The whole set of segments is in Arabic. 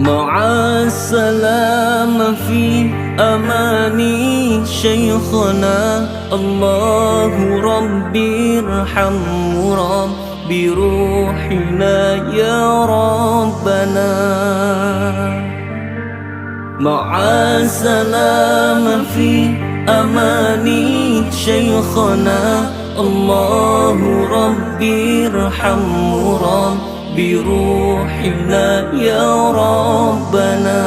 مع السلامة في أماني شيخنا. الله ربي ارحمه رب بروحنا يا ربنا. مع السلامة في أماني شيخنا. الله ربي ارحمه رب بروحنا يا ربنا.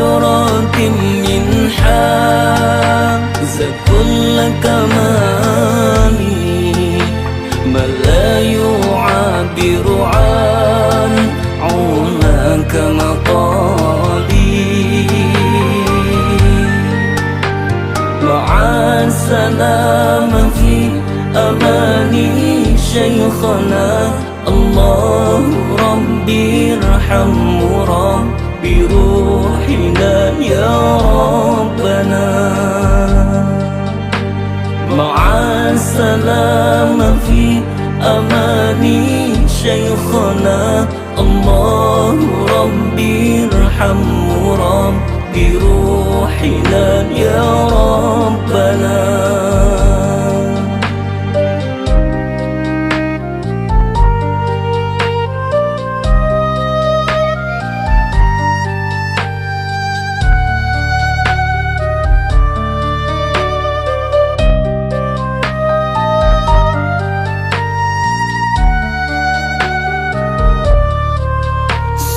بدرة من حاز كل كمالي ما لا يعبر عن عونك مطالي مع السلامة في أماني شيخنا الله ربي ارحمه رب بروحنا السلامة في أماني شيخنا. الله ربي ارحمه رب بروحنا يا ربنا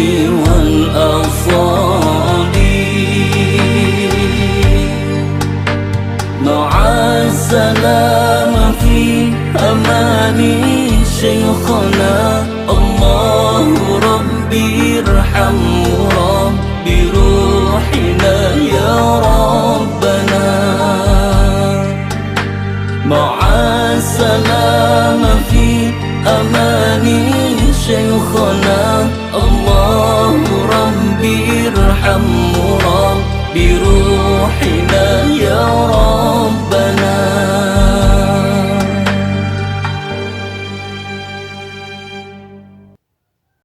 ربي أبدا مع ربي السلامة في أماني شيخنا الله ربي ارحمه رب بروحنا يا ربنا مع السلامة شيخنا الله ربي ارحمه رب بروحنا يا ربنا